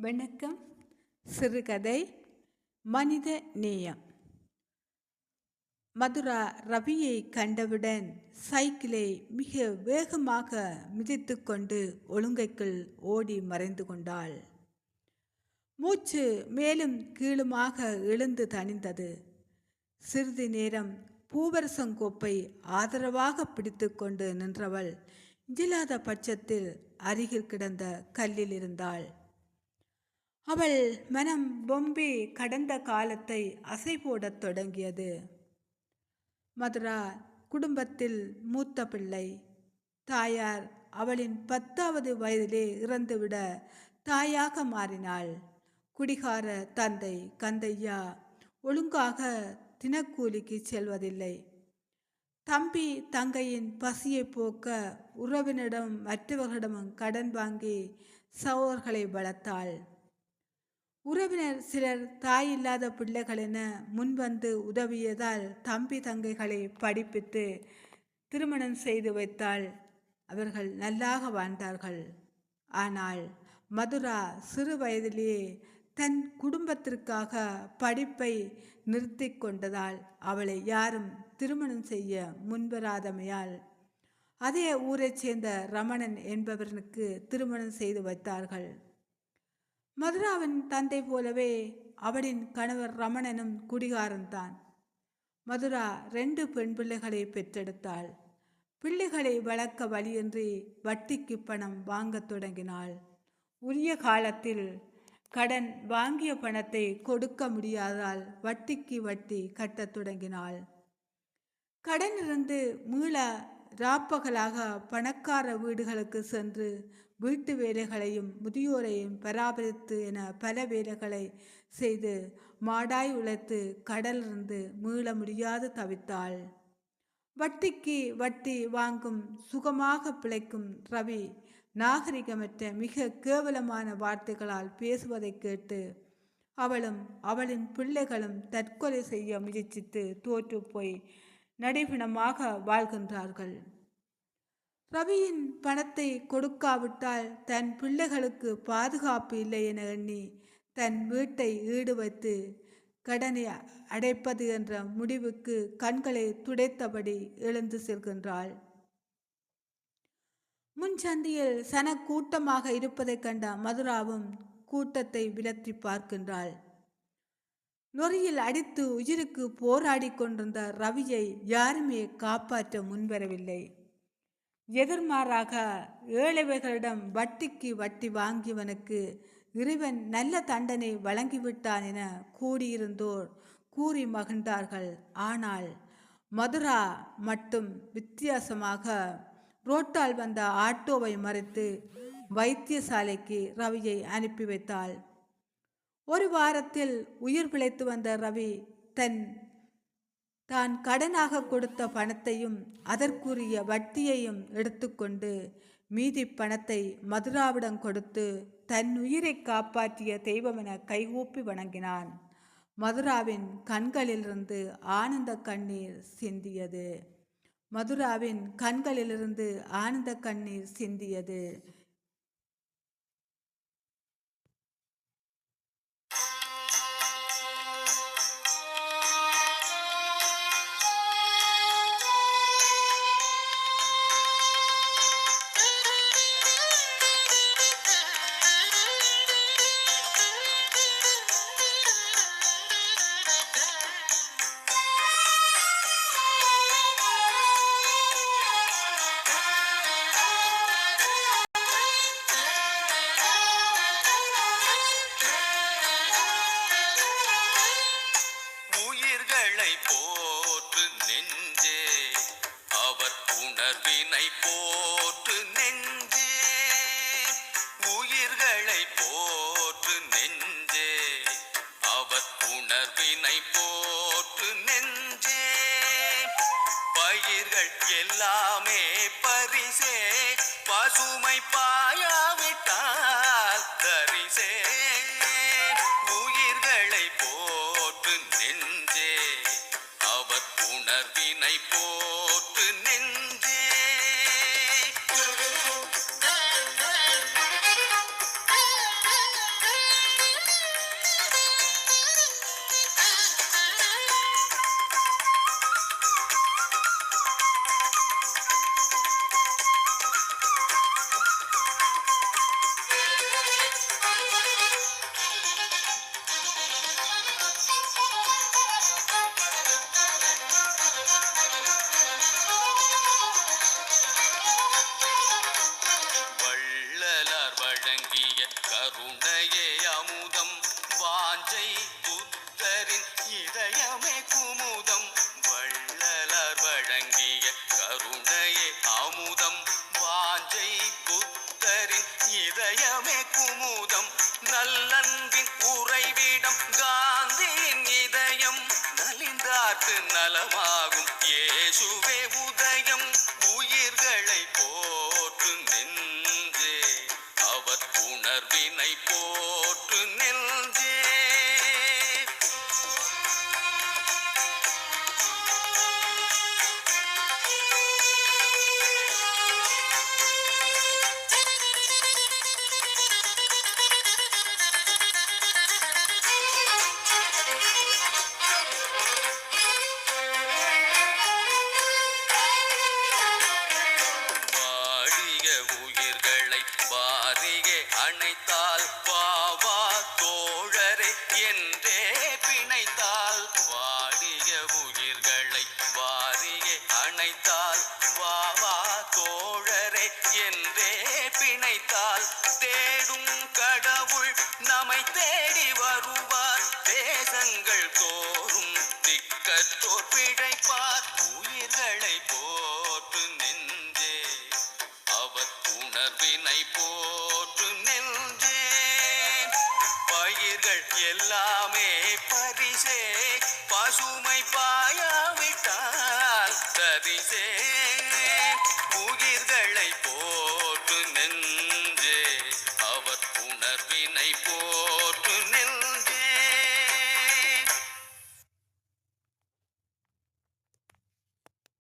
வணக்கம். சிறுகதை மனித நேயம். மதுரா ரவியை கண்டவுடன் சைக்கிளை மிக வேகமாக மிதித்துக்கொண்டு ஒழுங்கைக்குள் ஓடி மறைந்து கொண்டாள். மூச்சு மேலும் கீழுமாக எழுந்து தணிந்தது. சிறிது நேரம் பூவரசங்கோப்பை ஆதரவாக பிடித்துக்கொண்டு நின்றவள் இயலாத பட்சத்தில் அருகில் கிடந்த கல்லில் இருந்தாள். அவள் மனம் பொம்பே கடந்த காலத்தை அசை போடத் தொடங்கியது. மதுரா குடும்பத்தில் மூத்த பிள்ளை. தாயார் அவளின் பத்தாவது வயதிலே இறந்துவிட தாயாக மாறினாள். குடிகார தந்தை கந்தையா ஒழுங்காக தினக்கூலிக்கு செல்வதில்லை. தம்பி தங்கையின் பசியை போக்க உறவினிடம் மற்றவர்களிடமும் கடன் வாங்கி சகோதர்களை வளர்த்தாள். உறவினர் சிலர் தாய் இல்லாத பிள்ளைகள் என முன்வந்து உதவியதால் தம்பி தங்கைகளை படிப்பித்து திருமணம் செய்து வைத்தாள் அவர்கள் நல்லாக வாழ்ந்தார்கள். ஆனால் மதுரா சிறு வயதிலேயே தன் குடும்பத்திற்காக படிப்பை நிறுத்தி கொண்டதால் அவளை யாரும் திருமணம் செய்ய முன்வராதமையால் அதே ஊரைச் சேர்ந்த ரமணன் என்பவனுக்கு திருமணம் செய்து வைத்தார்கள். மதுராவின் தந்தை போலவே அவளின் கணவர் ரமணனும் குடிகாரன்தான். மதுரா ரெண்டு பெண் பிள்ளைகளை பெற்றெடுத்தாள். பிள்ளைகளை வளர்க்க வழியின்றி வட்டிக்கு பணம் வாங்கத் தொடங்கினாள். உரிய காலத்தில் கடன் வாங்கிய பணத்தை கொடுக்க முடியாதால் வட்டிக்கு வட்டி கட்டத் தொடங்கினாள். கடனிருந்து மீள ராப்பகலாக பணக்கார வீடுகளுக்கு சென்று வீட்டு வேலைகளையும் முதியோரையும் பராமரித்து என பல வேலைகளை செய்து மாடாய் உழைத்து கடலிருந்து மீள முடியாது தவித்தாள். வட்டிக்கு வட்டி வாங்கும் சுகமாக பிழைக்கும் ரவி நாகரிகமற்ற மிக கேவலமான வார்த்தைகளால் பேசுவதை கேட்டு அவளும் அவளின் பிள்ளைகளும் தற்கொலை செய்ய முயற்சித்து தோற்று போய் நடைபிணமாக வாழ்கின்றார்கள். ரவியின் பணத்தை கொடுக்காவிட்டால் தன் பிள்ளைகளுக்கு பாதுகாப்பு இல்லை என எண்ணி தன் வீட்டை ஈடு வைத்து கடனை அடைப்பது என்ற முடிவுக்கு கண்களை துடைத்தபடி எழுந்து செல்கின்றாள். முன்சந்தியில் சன கூட்டமாக இருப்பதைக் கண்ட மதுராவும் கூட்டத்தை விலத்தி பார்க்கின்றாள். நொறியில் அடித்து உயிருக்கு போராடி கொண்டிருந்த ரவியை யாருமே காப்பாற்ற முன்வரவில்லை. எதிர்மாறாக ஏழைவைகளிடம் வட்டிக்கு வட்டி வாங்கியவனுக்கு இறைவன் நல்ல தண்டனை வழங்கிவிட்டான் என கூடியிருந்தோர் கூறி மகிழ்ந்தார்கள். ஆனால் மதுரா மட்டும் வித்தியாசமாக ரோட்டால் வந்த ஆட்டோவை மறைத்து வைத்தியசாலைக்கு ரவியை அனுப்பி வைத்தாள். ஒரு வாரத்தில் உயிர் பிழைத்து வந்த ரவி தன் தான் கடனாக கொடுத்த பணத்தையும் அதற்குரிய வட்டியையும் எடுத்துக்கொண்டு மீதி பணத்தை மதுராவிடம் கொடுத்து தன் உயிரை காப்பாற்றிய தெய்வமென கைகூப்பி வணங்கினான். மதுராவின் கண்களிலிருந்து ஆனந்த கண்ணீர் சிந்தியது. மதுராவின் கண்களிலிருந்து ஆனந்த கண்ணீர் சிந்தியது. உணர்வினை போற்று நெஞ்சே உயிர்களை போற்று நெஞ்சே. அவர் உணர்வினை போற்று நெஞ்சே. பயிர்கள் எல்லாமே பரிசே. பசுமை பாயாவிட்டால் தரிசே. உயிர்களை போற்று நெஞ்சே. அவர் உணர்வினை போற்று நெஞ்சே. நலிந்தார்க்கு நலமாகும். இயேசுவே அணைத்தால் வா வா தோழரே என்றே பிணைத்தால் வாடிய உயிர்களை வாரியே அணைத்தால் வா வா தோழரே என்றே பிணைத்தால் தேடும் கடவுள் நம்மை தேடி வருவார். தேசங்கள் தோறும் திக்கத்தோர் பிழைப்பார். உயிர்களை போற்று நெஞ்சே அவர் உணர்வினை போ எல்லாமே பரிசே பசுமை பாயாவிட்டால் தரிசே.